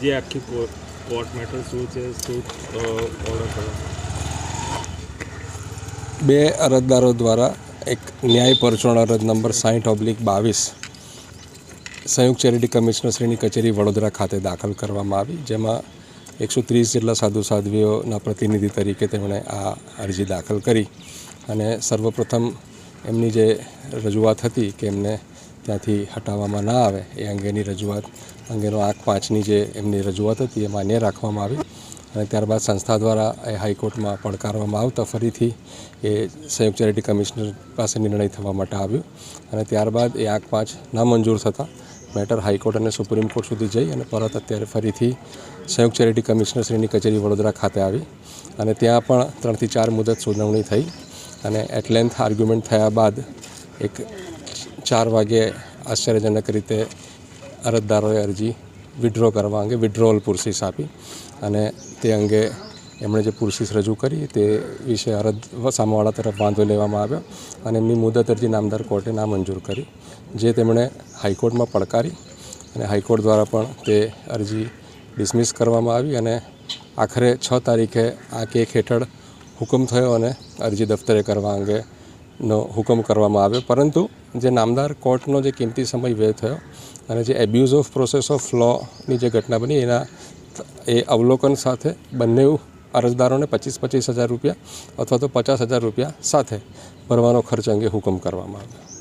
જે આખી court matter શું છે બે અરજદારો દ્વારા એક ન્યાય પરચોણ અરજ નંબર સાહીઠ ઓબ્લિક બાવીસ સંયુક્ત ચેરિટી કમિશનરશ્રીની કચેરી વડોદરા ખાતે દાખલ કરવામાં આવી, જેમાં એકસો ત્રીસ જેટલા સાધુ સાધ્વીઓના પ્રતિનિધિ તરીકે તેમણે આ અરજી દાખલ કરી. અને સર્વપ્રથમ એમની જે રજૂઆત હતી કે એમને ત્યાંથી હટાવવામાં ના આવે એ અંગેની રજૂઆત, અંગેનો આંખ પાંચની જે એમની રજૂઆત હતી એ માન્ય રાખવામાં આવી અને ત્યારબાદ સંસ્થા દ્વારા એ હાઈકોર્ટમાં પડકારવામાં આવતા ફરીથી એ સંયુક્ત ચેરિટી કમિશનર પાસે નિર્ણય થવા માટે આવ્યો અને ત્યારબાદ એ આંખ પાંચ નામંજૂર થતાં મેટર હાઈકોર્ટ અને સુપ્રીમ કોર્ટ સુધી જઈ અને પરત અત્યારે ફરીથી સંયુક્ત ચેરિટી કમિશનરશ્રીની કચેરી વડોદરા ખાતે આવી અને ત્યાં પણ ત્રણથી ચાર મુદત સુનાવણી થઈ અને એટ લેન્થ આર્ગ્યુમેન્ટ થયા બાદ એક ચાર વાગે આશ્ચર્યજનક રીતે અરજદારોએ અરજી વિડ્રો કરવા અંગે વિડ્રોઅલ પુરસીસ આપી અને તે અંગે એમણે જે પુરસીસ રજૂ કરી તે વિશે અરજ સામેવાળા તરફ વાંધો લેવામાં આવ્યો અને એમની મુદત અરજી નામદાર કોર્ટે નામંજૂર કરી, જે તેમણે હાઈકોર્ટમાં પડકારી અને હાઈકોર્ટ દ્વારા પણ તે અરજી ડિસમિસ કરવામાં આવી અને આખરે છ તારીખે આ કેક હેઠળ હુકમ થયો અને અરજી દફતરે કરવા અંગેનો હુકમ કરવામાં આવ્યો. પરંતુ જે નામદાર કોર્ટનો જે કિંમતી સમય વ્યય થયો અને જે એબ્યુઝ ઓફ પ્રોસેસ ઓફ લોની જે ઘટના બની, એના એ અવલોકન સાથે બંને અરજદારોને પચીસ પચીસ હજાર રૂપિયા અથવા તો પચાસ હજાર રૂપિયા સાથે ભરવાનો ખર્ચ અંગે હુકમ કરવામાં આવ્યો.